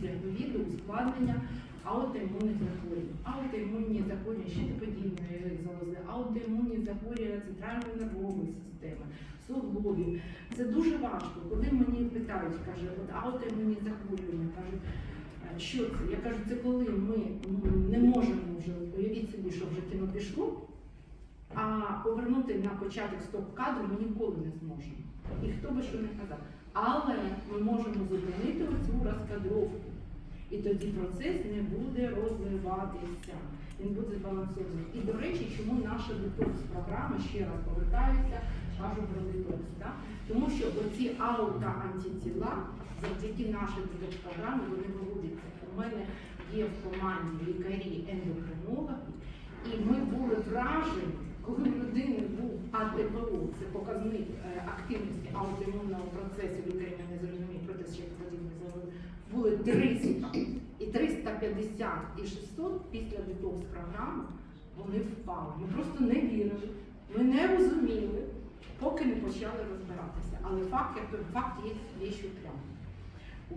після ковіду ускладнення аутоімунних захворювань. Аутоімунні захворювання щитоподібної залози, аутоімунні захворювання центральної нервової системи, суглобів. Це дуже важко. Коли мені питають, каже, от аутоімунні захворювання, кажуть, «Е, що це? Я кажу, це коли ми не можемо вже уявіть собі, що вже кіно пішло, а повернути на початок стоп-кадру ми ніколи не зможемо. І хто би що не казав. Але ми можемо зупинити оцю розкадровку. І тоді процес не буде розвиватися. Він буде збалансований. І, до речі, чому наша детокс-програма, ще раз повертаюся, кажу про детокс. Да? Тому що оці аутоантитіла, завдяки нашій детокс-програмі, вони виводяться. У мене є в команді лікарі-ендокринологи, і ми були вражені, коли в людини був АТПО, це показник е, активності аутоімунного процесу, лікарі не зрозуміють проти ще подібних заводів, були 300, і 350, і 600 після детокс програми вони впали. Ми просто не вірили, ми не розуміли, поки не почали розбиратися. Але факт, як факт є, є що прямо.